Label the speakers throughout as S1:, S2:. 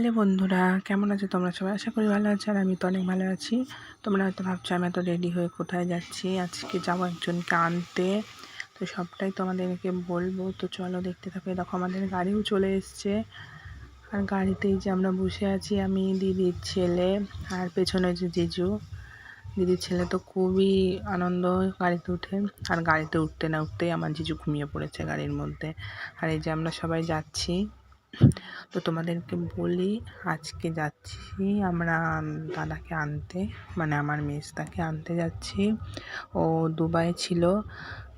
S1: Hello বন্ধুরা, কেমন আছো তোমরা সবাই? আশা করি ভালো আছো আর আমি তো অনেক ভালো আছি। তোমরা হয়তো ভাবছ আমি এত রেডি হয়ে কোথায় যাচ্ছি? আজকে যাব একজনকে আনতে। তো সবটাই তোমাদেরকে বলব। তো চলো দেখতে থাকো। দেখো আমাদের গাড়িও চলে এসছে। আর গাড়িতেই যে আমরা বসে আছি আমি, দিদির ছেলে আর পেছনে যে জিজু। দিদির ছেলে তো খুবই আনন্দ গাড়িতে উঠে। আর গাড়িতে উঠতে না উঠতেই আমার জিজু ঘুমিয়ে পড়েছে গাড়ির মধ্যে। আর এই যে আমরা সবাই যাচ্ছি। তো তোমাদেরকে বলি, আজকে যাচ্ছি আমরা দাদাকে আনতে মানে আমার মেজদাকে আনতে যাচ্ছি। ও দুবাই ছিল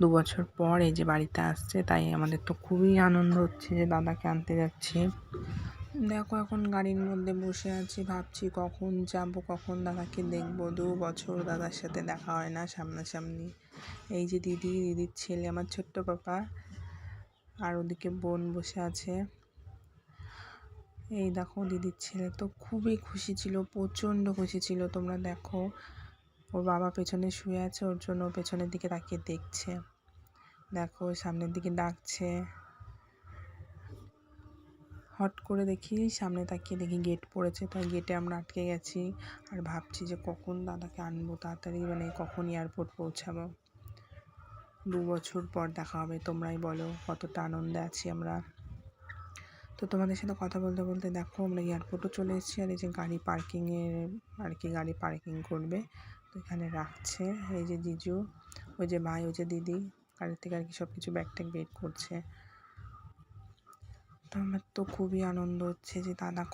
S1: দু বছর পর, এই যে বাড়িতে আসছে, তাই আমাদের তো খুবই আনন্দ হচ্ছে যে দাদাকে আনতে যাচ্ছি। দেখো এখন গাড়ির মধ্যে বসে আছি, ভাবছি কখন যাব, কখন দাদাকে দেখব। দু বছর দাদার সাথে দেখা হয় না, সামনাসামনি। এই যে দিদি, দিদির ছেলে, আমার ছোট্ট পাপা, আর ওদিকে বোন বসে আছে। এই দেখো দিদির ছেলে তো খুবই খুশি ছিল, প্রচণ্ড খুশি ছিল। তোমরা দেখো, ওর বাবা পেছনে শুয়ে আছে, ওর জন্য পেছনের দিকে তাকিয়ে দেখছে। দেখো সামনের দিকে ডাকছে। হট করে দেখি সামনে তাকিয়ে দেখি গেট পড়েছে, তাই গেটে আমরা আটকে গেছি। আর ভাবছি যে কখন দাদাকে আনব, তাড়াতাড়ি মানে কখন এয়ারপোর্ট পৌঁছাবো। দু বছর পর দেখা হবে, তোমরাই বলো কতটা আনন্দে আছি আমরা। তো তোমাদের সাথে কথা বলতে বলতে দেখো আমরা এয়ারপোর্টও চলে এসেছি আর এই যে গাড়ি পার্কিংয়ের আর কি গাড়ি পার্কিং করবে, তো এখানে রাখছে। এই যে জিজু, ওই যে ভাই, ওই যে দিদি, গাড়ির থেকে আর কি সব কিছু ব্যাগ ট্যাগ বের করছে। তো আমার তো খুবই আনন্দ হচ্ছে যে দাদা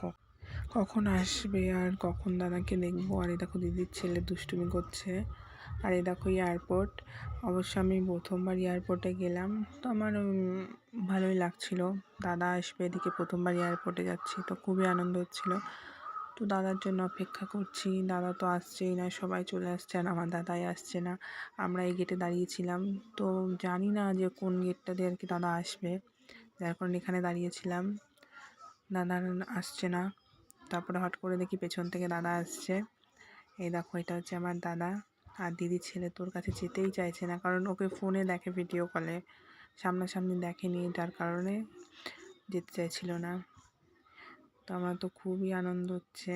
S1: কখন আসবে আর কখন দাদাকে দেখব? আর এই দেখো দিদির ছেলে দুষ্টুমি করছে। আর এই দেখো এয়ারপোর্ট অবশ্য আমি প্রথমবার এয়ারপোর্টে গেলাম। তো আমার ভালোই লাগছিল। দাদা আসবে এদিকে প্রথমবার এয়ারপোর্টে যাচ্ছি, তো খুবই আনন্দ হচ্ছিল। তো দাদার জন্য অপেক্ষা করছি। দাদা তো আসছেই না, সবাই চলে আসছে আর আমার দাদাই আসছে না। আমরা এই গেটে দাঁড়িয়েছিলাম। তো জানি না যে কোন গেটটা দিয়ে আর কি দাদা আসবে। যার কারণে এখানে দাঁড়িয়েছিলাম। দাদা আসছে না। তারপরে হট করে দেখি পেছন থেকে দাদা আসছে। এই দেখো, এটা হচ্ছে আমার দাদা। আর দিদির ছেলে তোর কাছে যেতেই চাইছে না, কারণ ওকে ফোনে দেখে ভিডিও কলে সামনাসামনি দেখেনি, যার কারণে যেতে চাইছিল না। তো আমার তো খুবই আনন্দ হচ্ছে।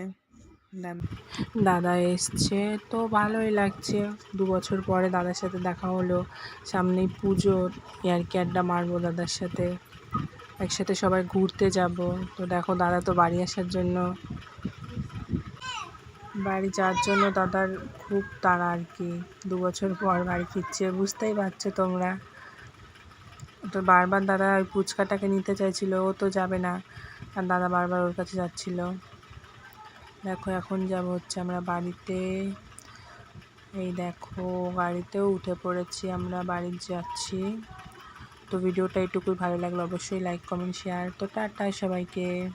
S1: দাদা এসছে, তো ভালোই লাগছে। দু বছর পরে দাদার সাথে দেখা হলো। সামনেই পুজো, ইয়ারকি আড্ডা মারবো দাদার সাথে। একসাথে সবাই ঘুরতে যাব। তো দেখো, দাদা তো বাড়ি আসার জন্য বাড়ি যাওয়ার জন্য দাদার খুব তাড়া আর কি। দু বছর পর বাড়ি ফিরছে, বুঝতেই পারছ তোমরা। তো বারবার দাদা ওই ফুচকাটাকে নিতে চাইছিল, ও তো যাবে না। আর দাদা বারবার ওর কাছে যাচ্ছিল। দেখো, এখন যাব হচ্ছে আমরা বাড়িতে। এই দেখো, গাড়িতেও উঠে পড়েছি, আমরা বাড়ি যাচ্ছি। তো ভিডিওটা এটুকুই ভালো লাগল, অবশ্যই লাইক কমেন্ট শেয়ার তো টাটা সবাইকে।